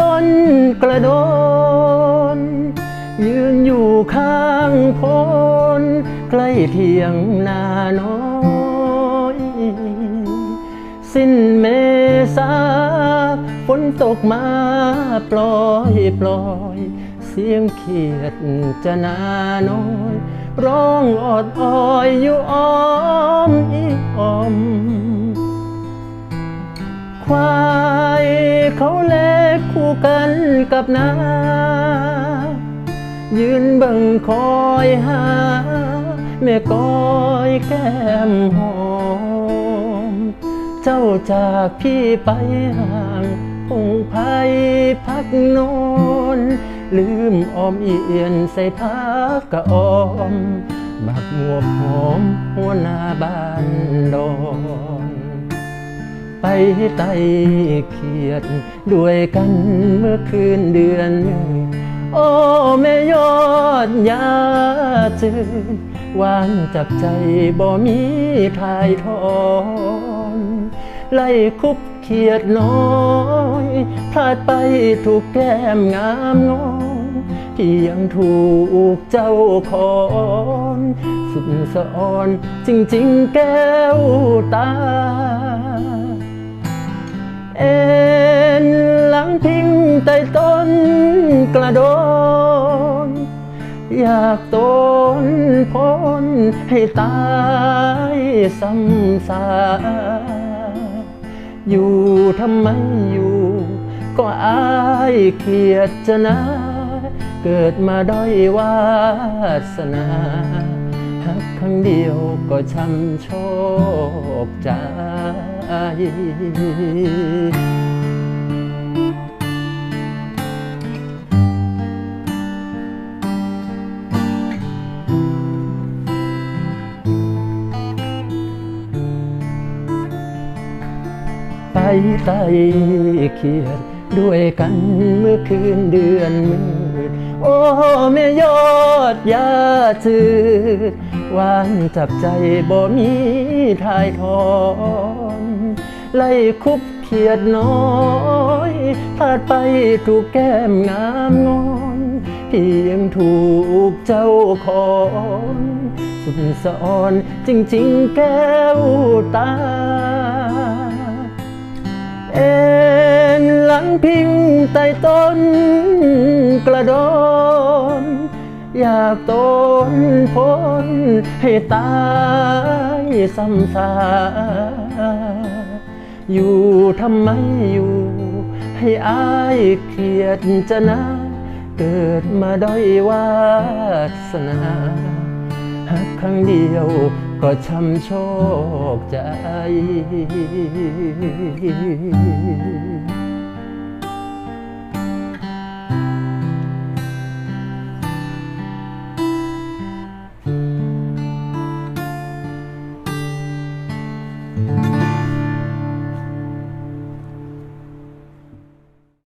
ต้นกระโดน ยืนอยู่ข้างพนใกล้เทียงนาน้อยสิ้นเมษาฝนตกมาปล่อยปล่อย เสียงเขียดจะนาน้อย ร้องออดอ้อยอยู่อ้อมอีอ้อมควายเขาเล็ กคู่กันกับนายืนบิ่งคอยหา แม่ก้อยแก้มหอม เจ้าจากพี่ไปห่างพงไพพักนอนลืมออมเอียนใส่พักกะออมบักงวหอมหัวหน้าบ้านดอน ไปไต่เขียด ด้วยกันเมื่อคืนเดือน โอ้แม่ยอดยาจืนวางจับใจบ่มีทายทอนไล่คุบเขียดน้อยพลาดไปถูกแก้มงามงอนที่ยังถูกเจ้าคอนสุดสะออนจริงๆแก้วตา เอ็นหลังพิงใต้ต้นกระโดน อยากต้นพ้นให้ตายซ้ำซาอยู่ทำไมอยู่ ก็อายเขียดจะนะ เกิดมาด้อยวาสนาหักครั้งเดียวก็ช้ำโชคใจ ไปไต่เขียดด้วยกันเมื่อคืนเดือนมืด โอ้แม่ยอดยาจืดหวานจับใจบ่มีทายทอน ไล่คุบเขียดน้อยพลาดไปถูกแก้มงามงอนเพียงถูกเจ้าคอนสุดสะออนจริงๆแก้วตา เอ็นหลังพิงใต้ต้นกระโดนอยากต้นพ้นให้ตายซ้ำซา อยู่ทำไมอยู่ ให้อายเขียดจะนะ เกิดมาด้อยวาสนาหักครั้งเดียวก็ช้ำโชคใจ